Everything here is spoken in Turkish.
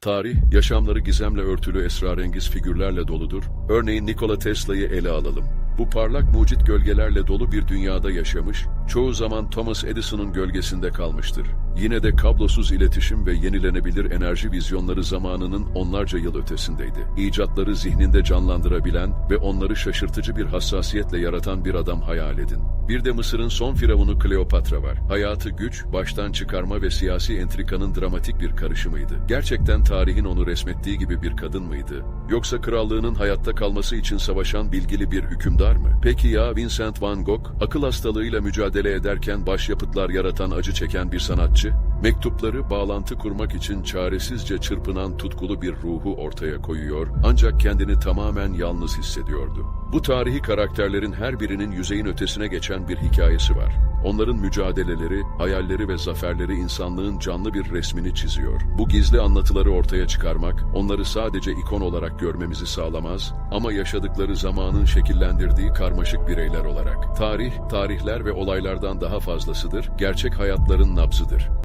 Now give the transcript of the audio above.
Tarih, yaşamları gizemle örtülü esrarengiz figürlerle doludur. Örneğin Nikola Tesla'yı ele alalım. Bu parlak mucit gölgelerle dolu bir dünyada yaşamış, çoğu zaman Thomas Edison'un gölgesinde kalmıştır. Yine de kablosuz iletişim ve yenilenebilir enerji vizyonları zamanının onlarca yıl ötesindeydi. İcatları zihninde canlandırabilen ve onları şaşırtıcı bir hassasiyetle yaratan bir adam hayal edin. Bir de Mısır'ın son firavunu Kleopatra var. Hayatı güç, baştan çıkarma ve siyasi entrikanın dramatik bir karışımıydı. Gerçekten tarihin onu resmettiği gibi bir kadın mıydı? Yoksa krallığının hayatta kalması için savaşan bilgili bir hükümdar mı? Peki ya Vincent van Gogh, akıl hastalığıyla mücadele ederken başyapıtlar yaratan acı çeken bir sanatçı? Mektupları bağlantı kurmak için çaresizce çırpınan tutkulu bir ruhu ortaya koyuyor ancak kendini tamamen yalnız hissediyordu. Bu tarihi karakterlerin her birinin yüzeyin ötesine geçen bir hikayesi var. Onların mücadeleleri, hayalleri ve zaferleri insanlığın canlı bir resmini çiziyor. Bu gizli anlatıları ortaya çıkarmak, onları sadece ikon olarak görmemizi sağlamaz ama yaşadıkları zamanın şekillendirdiği karmaşık bireyler olarak. Tarih, tarihler ve olaylardan daha fazlasıdır, gerçek hayatların nabzıdır.